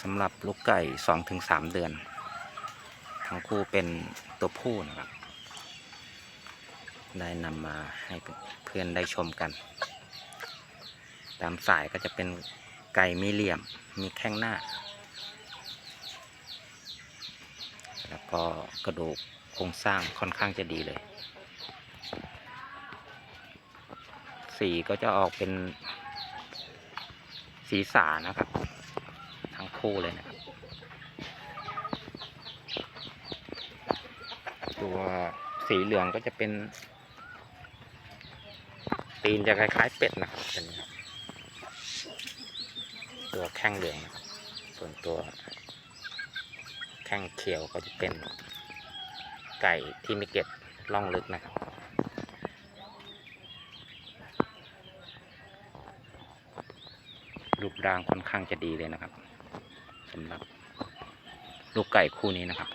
สำหรับลูกไก่สองถึงสามเดือน ทั้งคู่เป็นตัวผู้นะครับ ได้นำมาให้เพื่อนได้ชมกัน ตามสายก็จะเป็นไก่มีเหลี่ยมมีแข้งหน้า แล้วก็กระดูกโครงสร้างค่อนข้างจะดีเลย สีก็จะออกเป็นสีสานะครับ คู่เลยนะครับ ตัวสีเหลืองก็จะเป็น ตีนจะคล้าย ๆ เป็ดนะครับตัวนี้ตัวแข้งเหลืองนะครับส่วนตัว แข้งเขียวก็จะเป็นไก่ที่มีเก็ดล่องลึกนะครับรูปร่างค่อนข้างจะดีเลยนะครับ สำหรับลูกไก่คู่นี้นะครับ